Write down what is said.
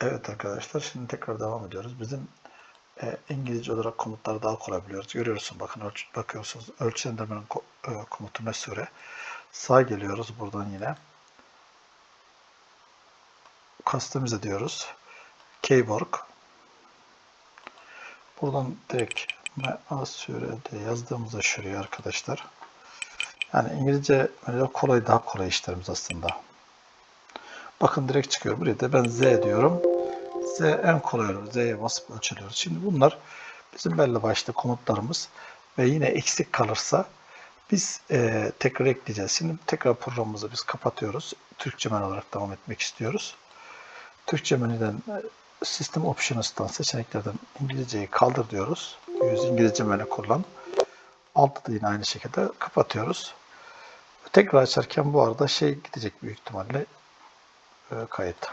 Evet arkadaşlar şimdi tekrar devam ediyoruz. Bizim e, İngilizce olarak komutları daha kolay biliyoruz. Görüyorsun bakın ölç bakıyorsunuz ölçendirmenin ko e, komutu mesure. Sağ geliyoruz buradan yine. Customize diyoruz. Keywork. Buradan direkt mesure yazdığımızda şuraya arkadaşlar. Yani İngilizce kolay daha kolay işlerimiz aslında. Bakın direkt çıkıyor. Buraya da ben Z diyorum. Z en kolay olur. Z'ye basıp ölçülüyoruz. Şimdi bunlar bizim belli başlı komutlarımız ve yine eksik kalırsa biz e, tekrar ekleyeceğiz. Şimdi tekrar programımızı biz kapatıyoruz. Türkçe menü olarak devam etmek istiyoruz. Türkçe menüden e, System Options'tan seçeneklerden İngilizceyi kaldır diyoruz. Yüz İngilizce menü kullan. Altta da yine aynı şekilde kapatıyoruz. Tekrar açarken bu arada şey gidecek büyük ihtimalle e, kayıt.